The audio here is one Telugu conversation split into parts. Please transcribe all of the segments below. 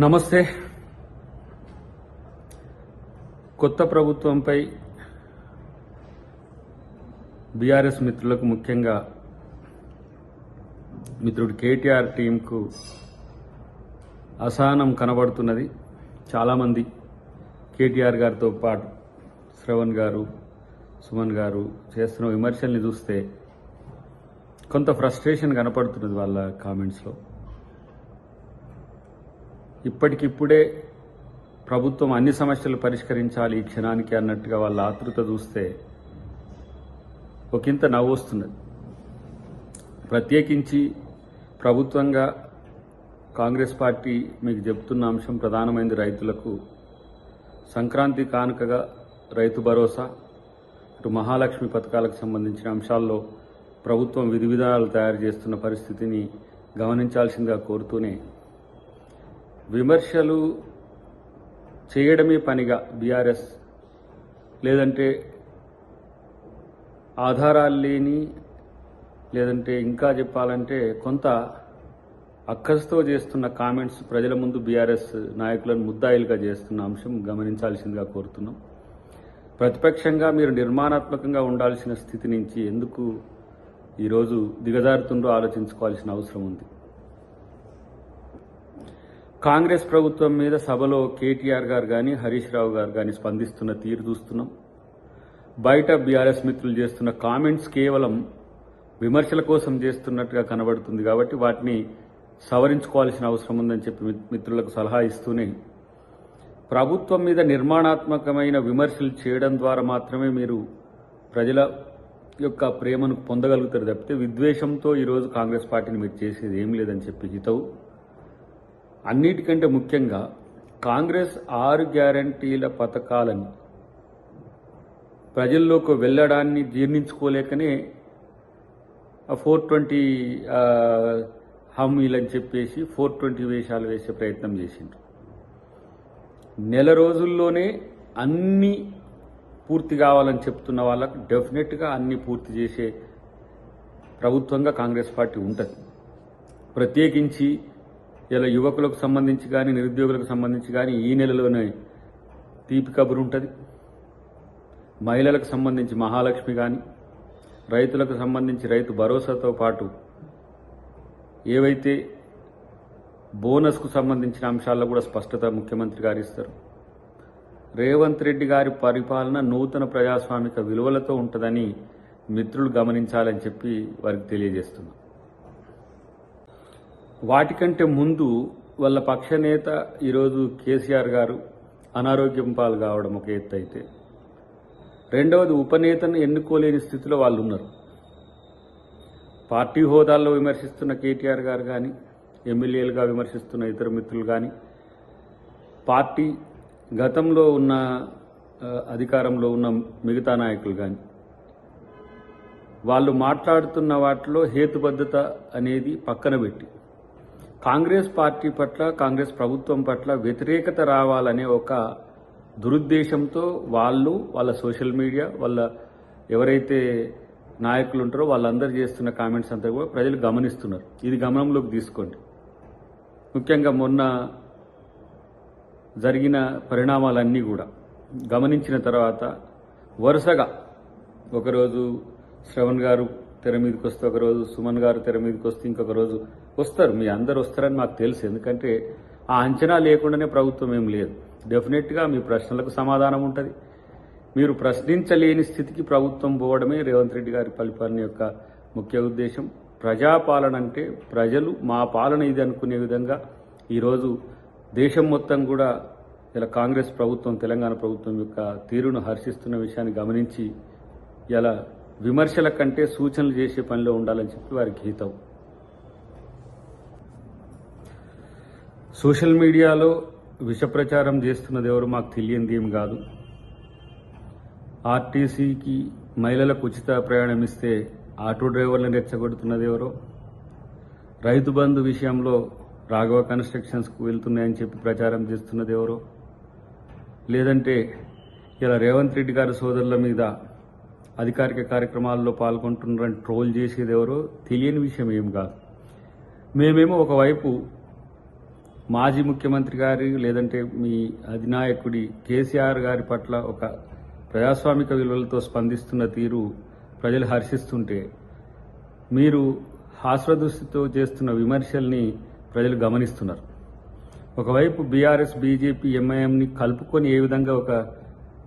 నమస్తే. కొత్త ప్రభుత్వంపై బీఆర్ఎస్ మిత్రులకు ముఖ్యంగా మిత్రుడు కేటీఆర్ టీంకు అసహనం కనబడుతున్నది చాలామంది. కేటీఆర్ గారితో పాటు శ్రవణ్ గారు సుమన్ గారు చేస్తున్న విమర్శల్ని చూస్తే కొంత ఫ్రస్ట్రేషన్ కనపడుతున్నది వాళ్ళ కామెంట్స్లో. ఇప్పటికిప్పుడే ప్రభుత్వం అన్ని సమస్యలు పరిష్కరించాలి ఈ క్షణానికి అన్నట్టుగా వాళ్ళ ఆతృత చూస్తే ఒకంత నవ్వు వస్తున్నది ప్రత్యేకించి ప్రభుత్వంగా కాంగ్రెస్ పార్టీ మీకు చెప్తున్న అంశం ప్రధానమైనది రైతులకు. సంక్రాంతి కానుకగా రైతు భరోసా ఇటు మహాలక్ష్మి పథకాలకు సంబంధించిన అంశాల్లో ప్రభుత్వం విధి విధానాలు తయారు చేస్తున్న పరిస్థితిని గమనించాల్సిందిగా కోరుతూనే విమర్శలు చేయడమే పనిగా బీఆర్ఎస్ లేదంటే ఆధారాలు లేని లేదంటే ఇంకా చెప్పాలంటే కొంత అక్కసుతో చేస్తున్న కామెంట్స్ ప్రజల ముందు బీఆర్ఎస్ నాయకులను ముద్దాయిలుగా చేస్తున్న అంశం గమనించాల్సిందిగా కోరుతున్నాం. ప్రతిపక్షంగా మీరు నిర్మాణాత్మకంగా ఉండాల్సిన స్థితి నుంచి ఎందుకు ఈరోజు దిగజారుతుండో ఆలోచించుకోవాల్సిన అవసరం ఉంది. కాంగ్రెస్ ప్రభుత్వం మీద సభలో కేటీఆర్ గారు కానీ హరీష్ రావు గారు కానీ స్పందిస్తున్న తీరు చూస్తున్నాం. బయట బీఆర్ఎస్ మిత్రులు చేస్తున్న కామెంట్స్ కేవలం విమర్శల కోసం చేస్తున్నట్టుగా కనబడుతుంది కాబట్టి వాటిని సవరించుకోవాల్సిన అవసరం ఉందని చెప్పి మిత్రులకు సలహా ఇస్తూనే ప్రభుత్వం మీద నిర్మాణాత్మకమైన విమర్శలు చేయడం ద్వారా మాత్రమే మీరు ప్రజల యొక్క ప్రేమను పొందగలుగుతారు తప్పితే విద్వేషంతో ఈరోజు కాంగ్రెస్ పార్టీని మీరు చేసేది ఏం లేదని చెప్పి హితవు. అన్నిటికంటే ముఖ్యంగా కాంగ్రెస్ ఆరు గ్యారంటీల పథకాలను ప్రజల్లోకి వెళ్ళడాన్ని జీర్ణించుకోలేకనే ఫోర్ ట్వంటీ హామీలని చెప్పేసి ఫోర్ ట్వంటీ వేషాలు వేసే ప్రయత్నం చేసిండ్రు. నెల రోజుల్లోనే అన్ని పూర్తి కావాలని చెప్తున్న వాళ్ళకు డెఫినెట్గా అన్ని పూర్తి చేసే ప్రభుత్వంగా కాంగ్రెస్ పార్టీ ఉంటుంది. ప్రత్యేకించి ఇలా యువకులకు సంబంధించి కానీ నిరుద్యోగులకు సంబంధించి కానీ ఈ నెలలోనే తీపి కబురు ఉంటుంది. మహిళలకు సంబంధించి మహాలక్ష్మి కానీ రైతులకు సంబంధించి రైతు భరోసాతో పాటు ఏవైతే బోనస్కు సంబంధించిన అంశాల్లో కూడా స్పష్టత ముఖ్యమంత్రి గారు ఇస్తారు. రేవంత్ రెడ్డి గారి పరిపాలన నూతన ప్రజాస్వామిక విలువలతో ఉంటుందని మిత్రులు గమనించాలని చెప్పి వారికి తెలియజేస్తున్నాం. వాటికంటే ముందు వాళ్ళ పక్షనేత ఈరోజు కేసీఆర్ గారు అనారోగ్యం పాలు కావడం ఒక ఎత్తు అయితే. రెండవది ఉపనేతను ఎన్నుకోలేని స్థితిలో వాళ్ళు ఉన్నారు. పార్టీ హోదాల్లో విమర్శిస్తున్న కేటీఆర్ గారు కానీ ఎమ్మెల్యేలుగా విమర్శిస్తున్న ఇతర మిత్రులు కానీ పార్టీ గతంలో ఉన్న అధికారంలో ఉన్న మిగతా నాయకులు కానీ వాళ్ళు మాట్లాడుతున్న వాటిలో హేతుబద్ధత అనేది పక్కన పెట్టి కాంగ్రెస్ పార్టీ పట్ల కాంగ్రెస్ ప్రభుత్వం పట్ల వ్యతిరేకత రావాలనే ఒక దురుద్దేశంతో వాళ్ళు వాళ్ళ సోషల్ మీడియా వాళ్ళ ఎవరైతే నాయకులు ఉంటారో వాళ్ళందరూ చేస్తున్న కామెంట్స్ అంతా కూడా ప్రజలు గమనిస్తున్నారు. ఇది గమనంలోకి తీసుకోండి. ముఖ్యంగా మొన్న జరిగిన పరిణామాలన్నీ కూడా గమనించిన తర్వాత వరుసగా ఒకరోజు శ్రవణ్ గారు తెర మీదకి వస్తే ఒకరోజు సుమన్ గారు తెర మీదకి వస్తే ఇంకొక రోజు వస్తారు. మీ అందరు వస్తారని మాకు తెలుసు. ఎందుకంటే ఆ అంచనా లేకుండానే ప్రభుత్వం ఏం లేదు. డెఫినెట్గా మీ ప్రశ్నలకు సమాధానం ఉంటుంది. మీరు ప్రశ్నించలేని స్థితికి ప్రభుత్వం పోవడమే రేవంత్ రెడ్డి గారి పరిపాలన యొక్క ముఖ్య ఉద్దేశం. ప్రజాపాలన అంటే ప్రజలు మా పాలన ఇది అనుకునే విధంగా ఈరోజు దేశం మొత్తం కూడా ఇలా కాంగ్రెస్ ప్రభుత్వం తెలంగాణ ప్రభుత్వం యొక్క తీరును హర్షిస్తున్న విషయాన్ని గమనించి ఇలా విమర్శల కంటే సూచనలు చేసే పనిలో ఉండాలని చెప్పి వారికి హితం సోషల్ మీడియాలో విష ప్రచారం చేస్తున్నది ఎవరు మాకు తెలియంది ఏం కాదు. ఆర్టీసీకి మహిళలకు ఉచిత ప్రయాణం ఇస్తే ఆటో డ్రైవర్లను రెచ్చగొడుతున్నది ఎవరో. రైతు బంధు విషయంలో రాఘవ కన్స్ట్రక్షన్స్కు వెళ్తున్నాయని చెప్పి ప్రచారం చేస్తున్నది ఎవరో. లేదంటే ఇలా రేవంత్ రెడ్డి గారి సోదరుల మీద అధికారిక కార్యక్రమాల్లో పాల్గొంటున్నారని ట్రోల్ చేసేది ఎవరో తెలియని విషయం ఏం కాదు. మేమేమో ఒకవైపు మాజీ ముఖ్యమంత్రి గారి లేదంటే మీ అధినాయకుడి కేసీఆర్ గారి పట్ల ఒక ప్రజాస్వామిక విలువలతో స్పందిస్తున్న తీరు ప్రజలు హర్షిస్తుంటే మీరు హాస్వదృష్టితో చేస్తున్న విమర్శల్ని ప్రజలు గమనిస్తున్నారు. ఒకవైపు బీఆర్ఎస్ బీజేపీ ఎంఐఎంని కలుపుకొని ఏ విధంగా ఒక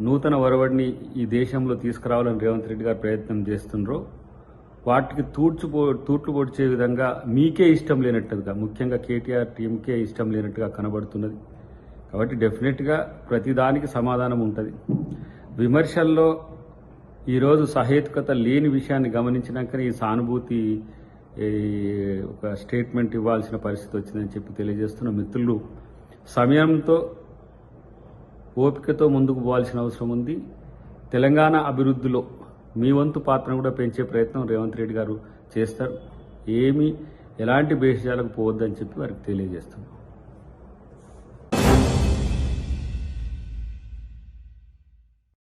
నూతన ఒరవడిని ఈ దేశంలో తీసుకురావాలని రేవంత్ రెడ్డి గారు ప్రయత్నం చేస్తున్నారో వాటికి తూడ్చిపో తూట్లు పొడిచే విధంగా మీకే ఇష్టం లేనట్టుగా ముఖ్యంగా కేటీఆర్ టీంకే ఇష్టం లేనట్టుగా కనబడుతున్నది. కాబట్టి డెఫినెట్గా ప్రతిదానికి సమాధానం ఉంటుంది. విమర్శల్లో ఈరోజు సహేతుకత లేని విషయాన్ని గమనించినాకనే ఈ సానుభూతి ఒక స్టేట్మెంట్ ఇవ్వాల్సిన పరిస్థితి వచ్చిందని చెప్పి తెలియజేస్తున్న మిత్రులు సమయంతో ఓపికతో ముందుకు పోవాల్సిన అవసరం ఉంది. తెలంగాణ అభివృద్ధిలో మీ వంతు పాత్రను కూడా పెంచే ప్రయత్నం రేవంత్ రెడ్డి గారు చేస్తారు. ఏమీ ఎలాంటి భేషజాలకు పోవద్దని చెప్పి వారికి తెలియజేస్తున్నాం.